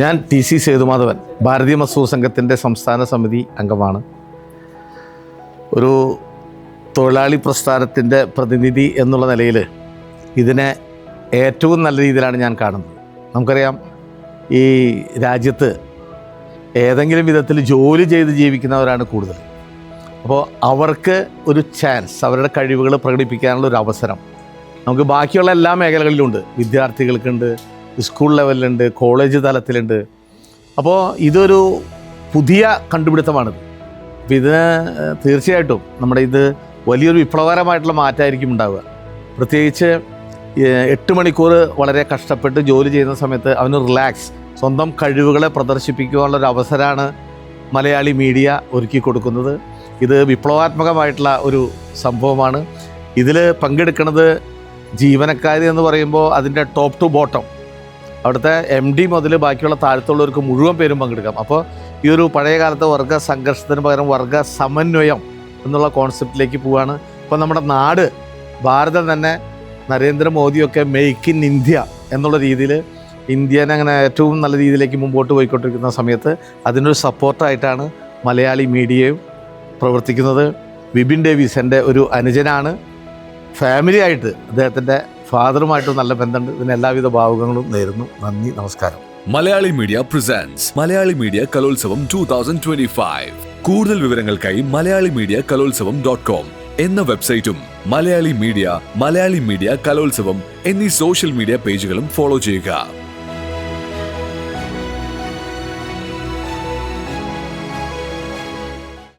ഞാൻ T C Sethumadhavan ഭാരതീയ മസൂർ സംഘത്തിന്റെ സംസ്ഥാന സമിതി അംഗമാണ്. ഒരു തൊഴിലാളി പ്രസ്ഥാനത്തിന്റെ പ്രതിനിധി എന്നുള്ള നിലയിൽ ഇതിനെ ഏറ്റവും നല്ല രീതിയിലാണ് ഞാൻ കാണുന്നത്. നമുക്കറിയാം ഈ രാജ്യത്ത് ഏതെങ്കിലും വിധത്തിൽ ജോലി ചെയ്ത് ജീവിക്കുന്നവരാണ് കൂടുതൽ. അപ്പോൾ അവർക്ക് ഒരു ചാൻസ് അവരുടെ കഴിവുകൾ പ്രകടിപ്പിക്കാനുള്ള ഒരു അവസരം. നമുക്ക് ബാക്കിയുള്ള എല്ലാ മേഖലകളിലുണ്ട് വിദ്യാർത്ഥികൾക്കുണ്ട് സ്കൂൾ ലെവലിലുണ്ട് കോളേജ് തലത്തിലുണ്ട്. അപ്പോൾ ഇതൊരു പുതിയ കണ്ടുപിടുത്തമാണിത്. അപ്പോൾ ഇതിന് തീർച്ചയായിട്ടും നമ്മുടെ ഇത് വലിയൊരു വിപ്ലവകരമായിട്ടുള്ള മാറ്റമായിരിക്കും ഉണ്ടാവുക. പ്രത്യേകിച്ച് എട്ട് മണിക്കൂർ വളരെ കഷ്ടപ്പെട്ട് ജോലി ചെയ്യുന്ന സമയത്ത് അവന് റിലാക്സ് സ്വന്തം കഴിവുകളെ പ്രദർശിപ്പിക്കുവാനുള്ള ഒരു അവസരമാണ് മലയാളി മീഡിയ ഒരുക്കി കൊടുക്കുന്നത്. ഇത് വിപ്ലവാത്മകമായിട്ടുള്ള ഒരു സംഭവമാണ്. ഇതിൽ പങ്കെടുക്കുന്നത് ജീവനക്കാരി എന്ന് പറയുമ്പോൾ അതിന്റെ ടോപ്പ് ടു ബോട്ടം അവിടുത്തെ എം ഡി മുതൽ ബാക്കിയുള്ള താഴത്തുള്ളവർക്ക് മുഴുവൻ പേരും പങ്കെടുക്കാം. അപ്പോൾ ഈ ഒരു പഴയ കാലത്തെ വർഗ സംഘർഷത്തിന് പകരം വർഗ സമന്വയം എന്നുള്ള കോൺസെപ്റ്റിലേക്ക് പോവാണ്. ഇപ്പോൾ നമ്മുടെ നാട് ഭാരതം തന്നെ നരേന്ദ്രമോദിയൊക്കെ മെയ്ക്ക് ഇൻ ഇന്ത്യ എന്നുള്ള രീതിയിൽ ഇന്ത്യനെ അങ്ങനെ ഏറ്റവും നല്ല രീതിയിലേക്ക് മുമ്പോട്ട് പോയിക്കൊണ്ടിരിക്കുന്ന സമയത്ത് അതിനൊരു സപ്പോർട്ടായിട്ടാണ് മലയാളി മീഡിയയും പ്രവർത്തിക്കുന്നത്. വിപിൻ ഡേവിസ് എന്റെ ഒരു അനുജനാണ്. ഫാമിലി ആയിട്ട് അദ്ദേഹത്തിന്റെ ഫാദറുമായിട്ട് നല്ല ബന്ധമുണ്ട്. ഇതിന് എല്ലാവിധ ഭാവുകങ്ങളും നേരുന്നു. നന്ദി നമസ്കാരം. Malayali media presence Malayali media Kalolsavam two thousand twenty five കൂടുതൽ വിവരങ്ങൾക്കായി Malayali media Kalolsavam dot com എന്ന വെബ്സൈറ്റും മലയാളി മീഡിയ മലയാളി മീഡിയ കലോത്സവം എന്നീ സോഷ്യൽ മീഡിയ പേജുകളും ഫോളോ ചെയ്യുക.